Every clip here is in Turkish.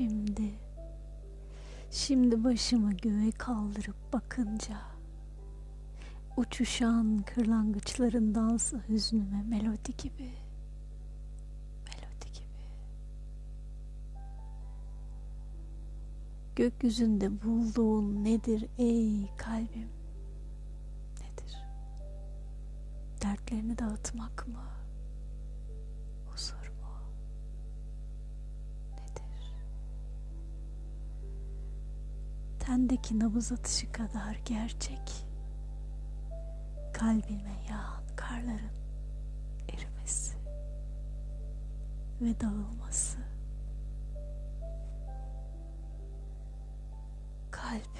şimdi. Şimdi başımı göğe kaldırıp bakınca uçuşan kırlangıçların dansı hüznüme melodi gibi. Melodi gibi. Gökyüzünde bulduğun nedir ey kalbim? Nedir? Dertlerini dağıtmak mı? Tendeki nabız atışı kadar gerçek. Kalbime yağan karların erimesi ve dağılması. Kalp,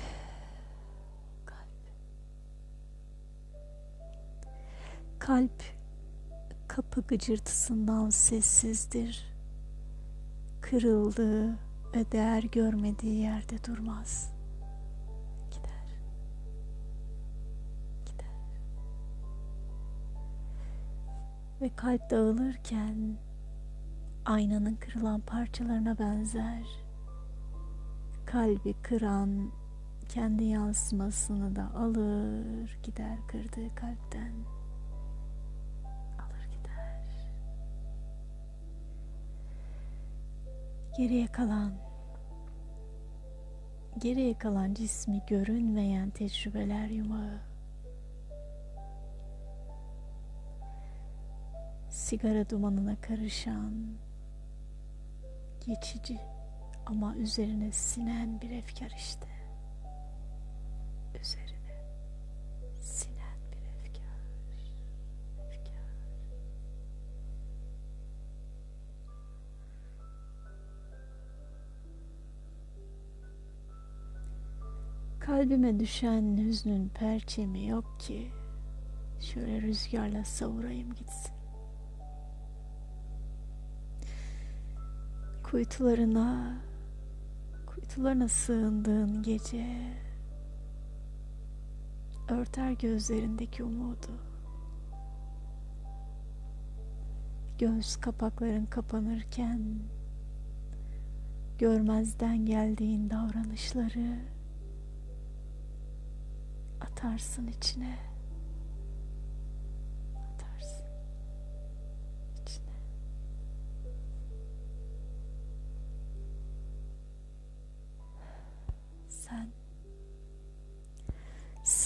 kalp. Kalp kapı gıcırtısından sessizdir. Kırıldığı ve değer görmediği yerde durmaz. Ve kalp dağılırken aynanın kırılan parçalarına benzer. Kalbi kıran kendi yansımasını da alır gider kırdığı kalpten. Alır gider. Geriye kalan geriye kalan cismi görünmeyen tecrübeler yumağı. Sigara dumanına karışan geçici ama üzerine sinen bir efkar işte. Üzerine sinen bir efkar. Kalbime düşen hüznün perçemi yok ki şöyle rüzgarla savurayım gitsin. Kuytularına, kuytularına sığındığın gece örter gözlerindeki umudu. Göz kapakların kapanırken görmezden geldiğin davranışları atarsın içine.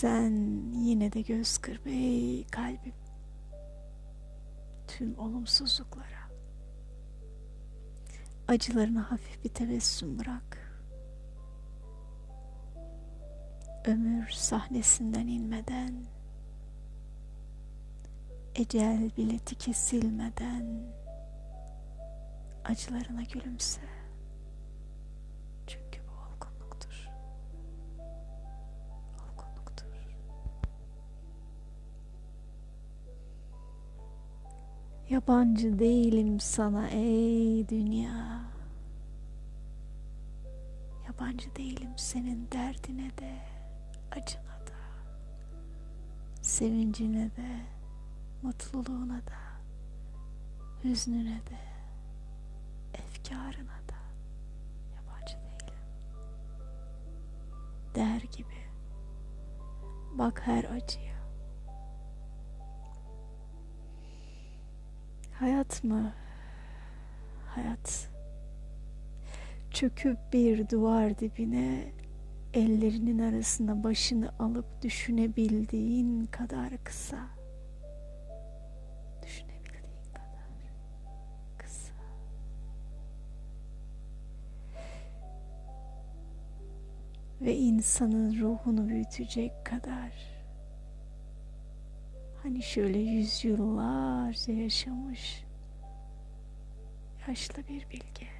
Sen yine de göz kırp ey kalbim tüm olumsuzluklara. Acılarına hafif bir tebessüm bırak. Ömür sahnesinden inmeden ecel bileti kesilmeden acılarına gülümse yabancı değilim sana ey dünya. Yabancı değilim senin derdine de acına da sevincine de mutluluğuna da hüznüne de efkarına da. Yabancı değilim. Der gibi. Bak her acıya hayat mı hayat çöküp bir duvar dibine ellerinin arasına başını alıp düşünebildiğin kadar kısa. Düşünebildiğin kadar kısa. Ve insanın ruhunu büyütecek kadar hani şöyle yüzyıllarca yaşamış yaşlı bir bilge.